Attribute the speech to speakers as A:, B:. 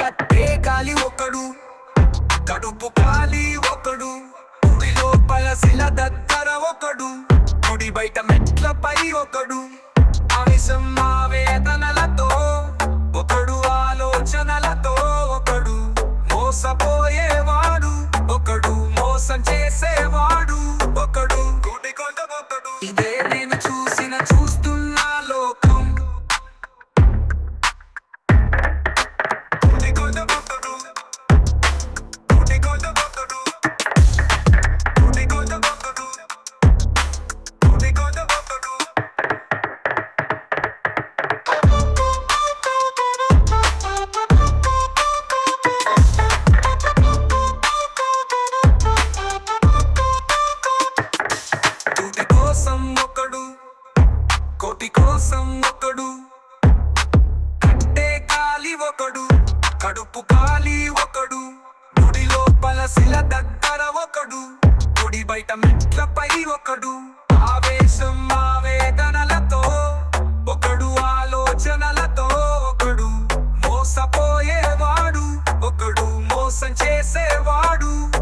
A: కట్టే కాలి ఒకడు కడుపు కాలి ఒకడు గుడి లోపల శిల దగ్గర ఒకడు కుడి బయట మెట్లపై ఒకడు ఆవేశం కోసం ఒకడు. కట్టే కాలి ఒకడు. కడుపు కాలి ఒకడు. గుడి లోపల శిల దగ్గర ఒకడు. గుడి బయట మెట్లపై ఒకడు. ఆవేశం ఆవేదనలతో ఒకడు ఆలోచనలతో ఒకడు. మోసపోయేవాడు ఒకడు మోసం చేసేవాడు.